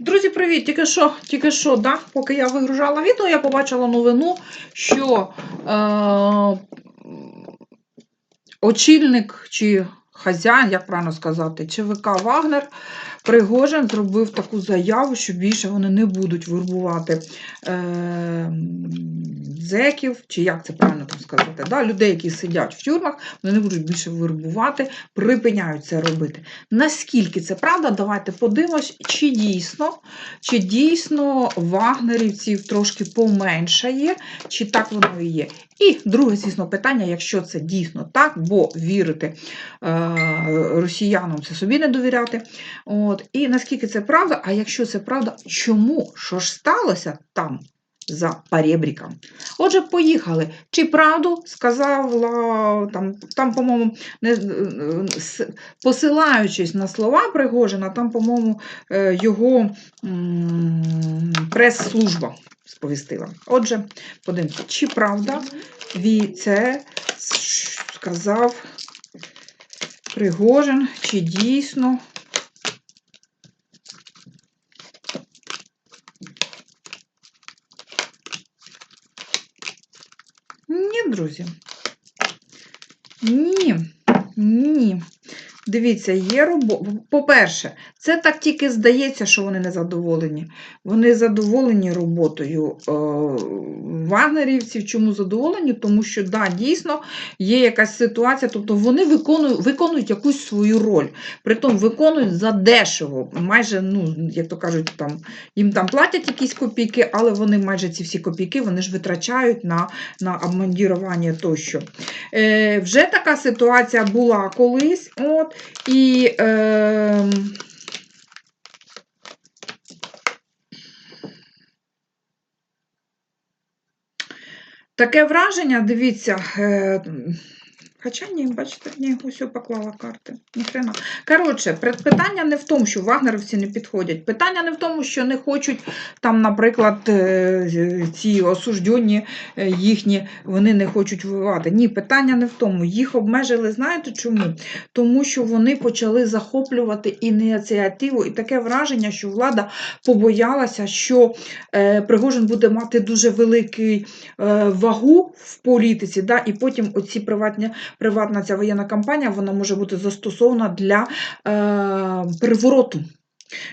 Друзі, привіт! Тільки що, тільки що, да? поки я вигружала відео, я побачила новину, що е, очільник чи хазяїн, як правильно сказати, ЧВК Вагнер Пригожин зробив таку заяву, що більше вони не будуть вербувати е, зеків, чи як це правильно там сказати, да? людей, які сидять в тюрмах, вони не будуть більше вербувати, припиняють це робити. Наскільки це правда? Давайте подивимось, чи дійсно, чи дійсно вагнерівців трошки поменшає, чи так воно і є. І друге, звісно, питання, якщо це дійсно так, бо вірити е, росіянам це собі не довіряти. От, і наскільки це правда, а якщо це правда, чому? Що ж сталося там? За перебріком. Отже, поїхали. Чи правду сказала там, там по-моєму, с- посилаючись на слова Пригожина, там, по-моєму, е, його прес-служба сповістила. Отже, подивимося, чи правда він це сказав Пригожин, чи дійсно Ні, друзі. Ні. Ні. Дивіться, є робота. По-перше, це так тільки здається, що вони не задоволені. Вони задоволені роботою е, вагнерівців. Чому задоволені? Тому що, да, дійсно, є якась ситуація, тобто вони виконують, виконують якусь свою роль. Притом виконують задешево. Майже, ну, як то кажуть, там, їм там платять якісь копійки, але вони майже ці всі копійки вони ж витрачають на, на обмандірування тощо. Е, Вже така ситуація була колись. От, і е, таке враження, дивіться, е, хоча ні, бачите, я поклала карти. Ніхрена. Коротше, питання не в тому, що вагнерівці не підходять. Питання не в тому, що не хочуть там, наприклад, е, ці осуждені е, їхні, вони не хочуть воювати. Ні, питання не в тому. Їх обмежили, знаєте чому? Тому що вони почали захоплювати ініціативу, і таке враження, що влада побоялася, що е, Пригожин буде мати дуже великий вагу в політиці, да, і потім оці приватні, приватна ця воєнна кампанія вона може бути застосована для е, перевороту.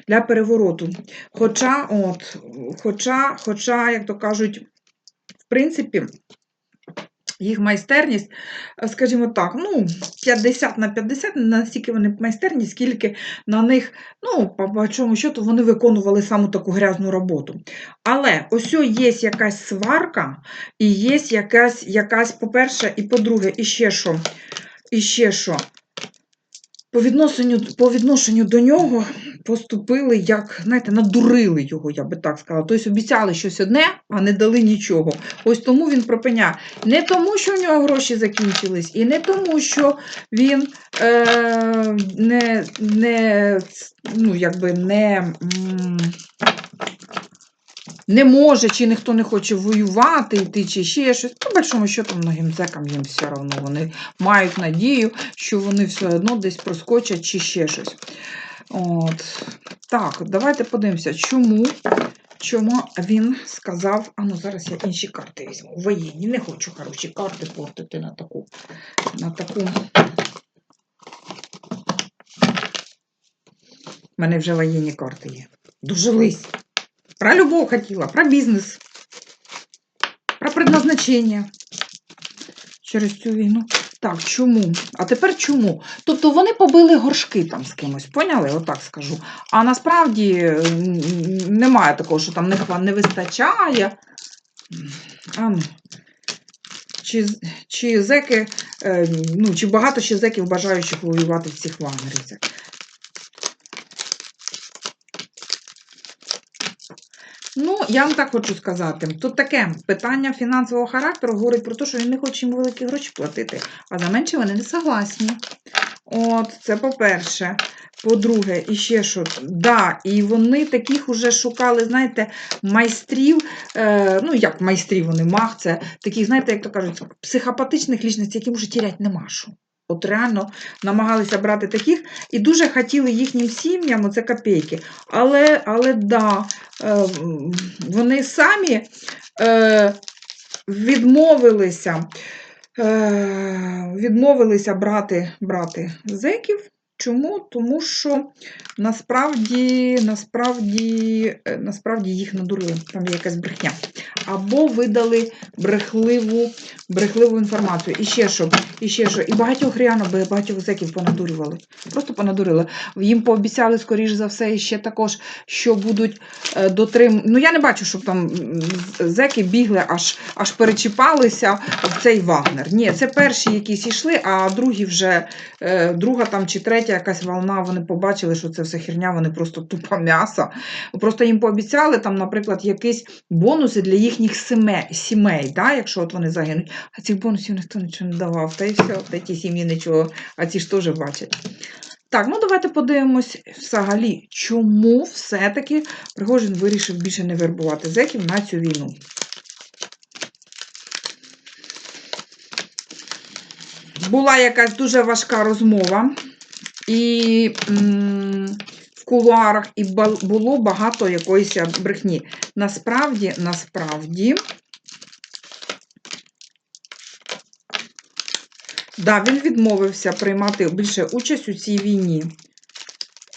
Для перевороту. Хоча, от, хоча, хоча, як то кажуть, в принципі, їх майстерність, е, скажімо так, ну, 50 на 50, не настільки вони майстерні, скільки на них, ну, по чому що, то вони виконували саму таку грязну роботу. Але ось є якась сварка, і є якась, якась по-перше, і по-друге, і ще що, і ще що. По відношенню, по відношенню до нього поступили, як, знаєте, надурили його, я би так сказала. Тобто обіцяли щось одне, а не дали нічого. Ось тому він пропиняє. Не тому, що в нього гроші закінчились, і не тому, що він е, не, не, ну, якби не, м, не може, чи ніхто не хоче воювати, йти, чи ще щось. По большому счету, многим зекам їм все одно. Вони мають надію, що вони все одно десь проскочать чи ще щось. От. Так, давайте подивимося, чому, чому він сказав. А ну зараз я інші карти візьму. Воєнні. Не хочу хороші карти портити на таку. На таку. У мене вже воєнні карти є. Дожились. Про любов хотіла, про бізнес, про предназначення через цю війну. Так, чому? А тепер чому? Тобто вони побили горшки там з кимось, поняли? Отак скажу. А насправді немає такого, що там не, не вистачає. А, ну. Чи, чи зеки, е, ну, чи багато ще зеків бажаючих воювати в цих вагнерівцях? Ну, я вам так хочу сказати. Тут таке питання фінансового характеру говорить про те, що він не хоче їм великі гроші платити, а за менше вони не согласні. От, це по-перше. По-друге, і ще що, да, і вони таких уже шукали, знаєте, майстрів, е, ну як майстрів вони, маг, це таких, знаєте, як то кажуть, психопатичних лічностей, яким вже тірять нема що. От реально намагалися брати таких і дуже хотіли їхнім сім'ям, оце копійки. Але, але да, е, вони самі е, відмовилися, е, відмовилися брати, брати зеків. Чому? Тому що насправді, насправді, е, насправді їх надурили, там є якась брехня. Або видали брехливу, брехливу інформацію. І ще що, і ще що. І багатьох реально багатьох зеків понадурювали. Просто понадурили. Їм пообіцяли, скоріш за все, ще також, що будуть е, дотрим... Ну, я не бачу, щоб там зеки бігли, аж, аж перечіпалися в цей Вагнер. Ні, це перші якісь йшли, а другі вже, е, друга там чи третя якась волна, вони побачили, що це все херня, вони просто тупо м'ясо. Просто їм пообіцяли там, наприклад, якісь бонуси для їхніх сімей, сімей да, якщо от вони загинуть. А цих бонусів ніхто нічого не давав. Та й все, та ті сім'ї нічого, а ці ж теж бачать. Так, ну давайте подивимось взагалі, чому все-таки Пригожин вирішив більше не вербувати зеків на цю війну. Була якась дуже важка розмова, і в кулуарах і бал- було багато якоїсь брехні. Насправді, насправді, да, він відмовився приймати більше участь у цій війні.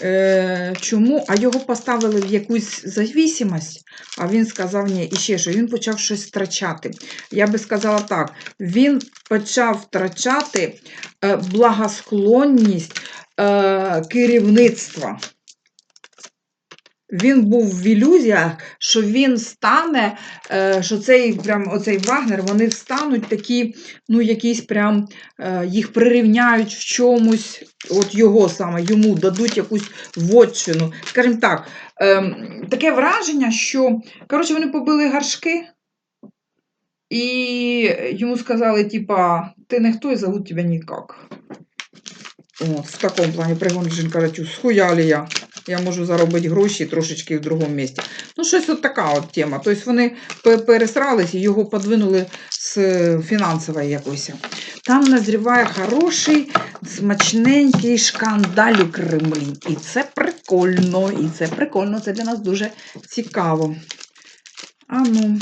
Е, чому? А його поставили в якусь завісимость, а він сказав ні, і ще що він почав щось втрачати. Я би сказала так: він почав втрачати е, благосклонність е, керівництва. Він був в ілюзіях, що він стане, е, що цей прям оцей Вагнер, вони встануть такі, ну, якісь прям е, їх прирівняють в чомусь, от його саме, йому дадуть якусь вотчину. Скажімо так, ем, таке враження, що коротше, вони побили гаршки, і йому сказали, типа, ти не хто і зовут тебе ніяк. От, в такому плані Пригонжин каже, «Тю, схуяли я. Я можу заробити гроші трошечки в другому місці. Ну, щось от така от тема. Тобто вони пересрались і його подвинули з фінансової якоїсь. Там назріває хороший, смачненький шкандаль у Кремлі. І це прикольно, і це прикольно, це для нас дуже цікаво. А ну,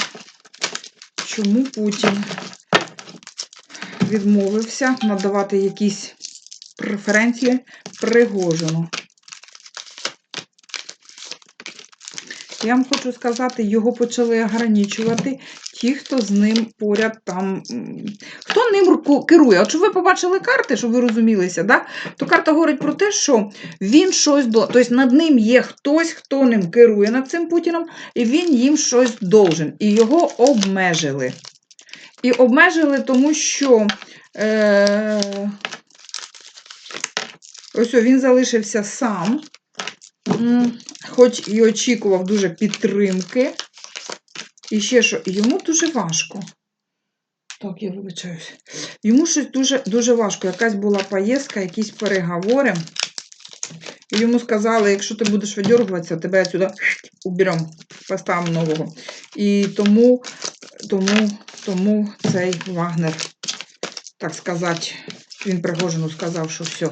чому Путін відмовився надавати якісь преференції Пригожину? Я вам хочу сказати, його почали ограничувати ті, хто з ним поряд там. Хто ним керує? От щоб ви побачили карти, щоб ви розумілися, да? то карта говорить про те, що він щось до. Тобто над ним є хтось, хто ним керує над цим Путіном, і він їм щось должен. І його обмежили. І обмежили, тому що. Е... Ось він залишився сам. Хоч і очікував дуже підтримки. І ще що, йому дуже важко. Так, я вибачаюсь. Йому щось дуже, дуже важко. Якась була поїздка, якісь переговори. І йому сказали, якщо ти будеш видергуватися, тебе отсюда уберемо, поставимо нового. І тому, тому, тому цей Вагнер, так сказати, він Пригожину сказав, що все,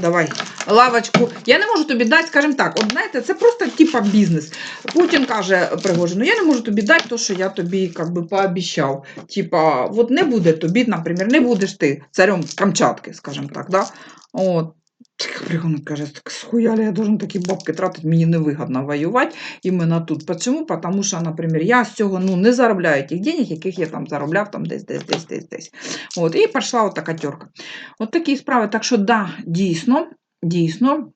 давай, лавочку. Я не можу тобі дати, скажімо так, от знаєте, це просто типа бізнес. Путін каже Пригожину, я не можу тобі дати те, що я тобі как би, пообіцяв. Типа, от не буде тобі, наприклад, не будеш ти царем Камчатки, скажімо так, да? От. Так Пригожин каже, так схуяли, я должен такі бабки тратити, мені невигодно воювати іменно тут. Почому? Потому що, наприклад, я з цього ну, не заробляю тих денег, яких я там заробляв там десь, десь, десь, десь, десь. От, і пішла от така тьорка. От такі справи. Так що, да, дійсно, дійсно,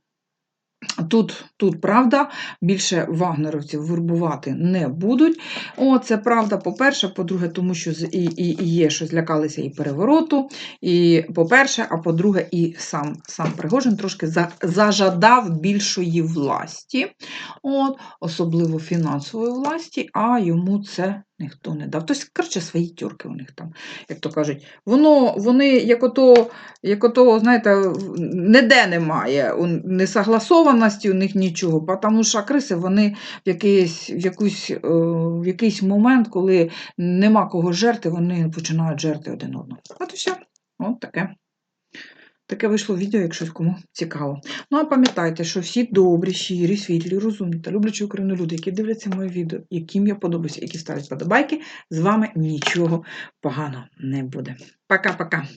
тут, тут правда, більше вагнеровців вербувати не будуть. О, це правда, по-перше, по-друге, тому що і, і, і є, що злякалися і перевороту, і по-перше, а по-друге, і сам, сам Пригожин трошки за, зажадав більшої власті, от, особливо фінансової власті, а йому це ніхто не дав. Тобто, коротше, свої тюрки у них там, як то кажуть. Воно, вони, як ото, як ото, знаєте, ніде немає несогласованості у них нічого, тому що криси вони в якийсь, в, якусь, е, в якийсь момент, коли нема кого жерти, вони починають жерти один одного. От і все. От таке. Таке вийшло відео, якщо кому цікаво. Ну а пам'ятайте, що всі добрі, щирі, світлі, розумні та люблячі Україну люди, які дивляться моє відео, яким я подобаюся, які ставлять подобайки, з вами нічого поганого не буде. Пока-пока.